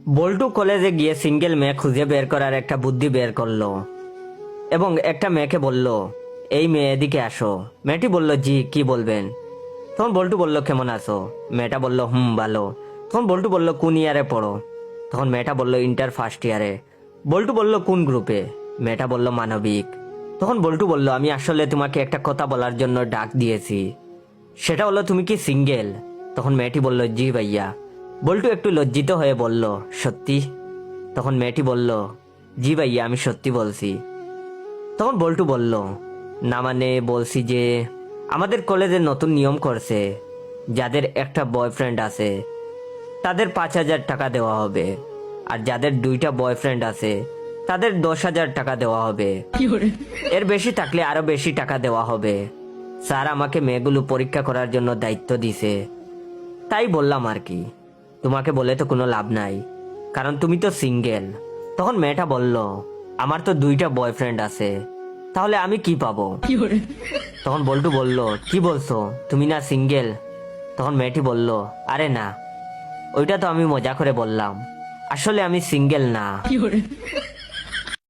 বল্টু কলেজে গিয়ে সিঙ্গেল মেয়ে খুঁজে বের করার একটা বুদ্ধি বের করল। এবং একটা মেয়েকে বলল, এই মেয়ে এদিকে আসো। মেয়েটি বলল, জি, কি বলবেন? তখন বল্টু বলল, কেমন আছো? মেয়েটা বলল, হুম, ভালো। তখন বল্টু বলল, কোন ইয়ারে পড়ো? তখন মেয়েটা বলল, ইন্টার ফার্স্ট ইয়ারে। বল্টু বলল, কোন গ্রুপে? মেয়েটা বলল, মানবিক। তখন বল্টু বলল, আমি আসলে তোমাকে একটা কথা বলার জন্য ডাক দিয়েছি। সেটা হলো, তুমি কি সিঙ্গেল? তখন মেয়েটি বলল, জি, ভাইয়া। বল্টু একটু লজ্জিত হয়ে বলল সত্যি? তখন মেয়েটি বলল জি ভাইয়া আমি সত্যি বলছি। তখন বল্টু বলল না মানে বলছি যে আমাদের কলেজে নতুন নিয়ম করছে যাদের একটা বয়ফ্রেন্ড আছে তাদের পাঁচ হাজার টাকা দেওয়া হবে। আর যাদের দুইটা বয়ফ্রেন্ড আছে তাদের দশ হাজার টাকা দেওয়া হবে। এর বেশি থাকলে আরও বেশি টাকা দেওয়া হবে। স্যার আমাকে মেয়েগুলো পরীক্ষা করার জন্য দায়িত্ব দিছে। তাই বললাম আর কি। তোমাকে বলে তো কোনো লাভ নাই। কারণ তুমি তো সিঙ্গেল। তখন মেয়েটা বলল আমার তো দুইটা বয়ফ্রেন্ড আছে তাহলে আমি কি পাবো? তখন বল্টু বলল কি বলছো? তুমি না সিঙ্গেল? তখন মেয়েটি বলল আরে না ওইটা তো আমি মজা করে বললাম। আসলে আমি সিঙ্গেল না।